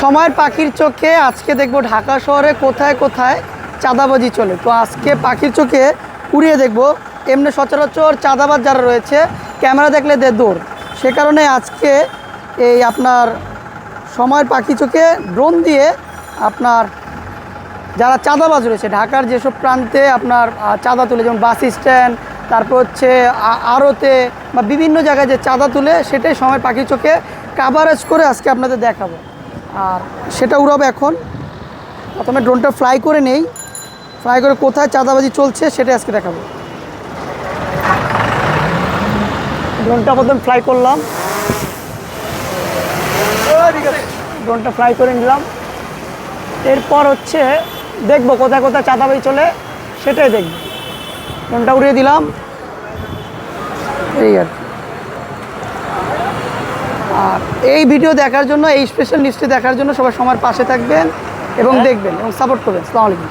সময়ের পাখির চোখে আজকে দেখব ঢাকা শহরে কোথায় কোথায় চাঁদাবাজি চলে। তো আজকে পাখির চোখে উড়িয়ে দেখব। এমনি সচরাচর চাঁদাবাজ যারা রয়েছে, ক্যামেরা দেখলে দে দৌড় সে কারণে আজকে এই আপনার সময়ের পাখি চোখে ড্রোন দিয়ে আপনার যারা চাঁদাবাজ রয়েছে, ঢাকার যেসব প্রান্তে আপনার চাঁদা তুলে, যেমন বাস স্ট্যান্ড, তারপর হচ্ছে আরতে বা বিভিন্ন জায়গায় যে চাঁদা তুলে, সেটাই সময় পাখি চোখে কাভারেজ করে আজকে আপনাদের দেখাবো। আর সেটা উড়াবো এখন। প্রথমে ড্রোনটা ফ্লাই করে নেই। ফ্লাই করে কোথায় চাঁদাবাজি চলছে সেটাই আজকে দেখাবো। ড্রোনটা প্রথম ফ্লাই করলাম। ড্রোনটা ফ্লাই করে নিলাম। এরপর হচ্ছে দেখব কোথায় কোথায় চাঁদাবাজি চলে, সেটাই দেখব। ড্রোনটা উড়িয়ে দিলাম। এই আর কি। আর এই ভিডিও দেখার জন্য এই স্পেশাল নিউজটি দেখার জন্য সবাই সবার পাশে থাকবেন এবং দেখবেন এবং সাপোর্ট করবেন। আসসালামু আলাইকুম।